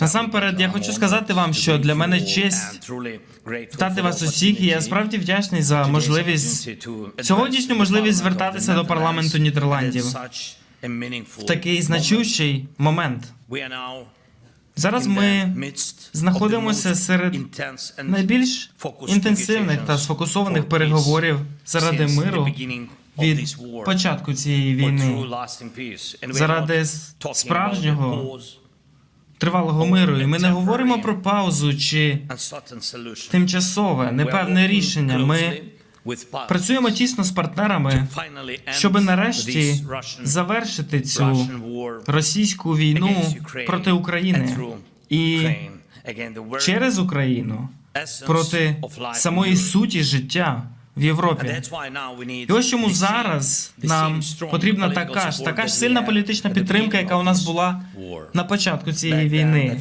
Насамперед, я хочу сказати вам, що для мене честь вітати вас усіх, і я справді вдячний за можливість сьогоднішню можливість звертатися до парламенту Нідерландів в такий значущий момент. Зараз ми знаходимося серед найбільш інтенсивних та сфокусованих переговорів заради миру від початку цієї війни, заради справжнього тривалого миру. І ми не говоримо про паузу чи тимчасове, непевне рішення. Ми працюємо тісно з партнерами, щоб нарешті завершити цю російську війну проти України і через Україну проти самої суті життя в Європі. І ось чому зараз нам потрібна така ж така ж сильна політична підтримка, яка у нас була на початку цієї війни.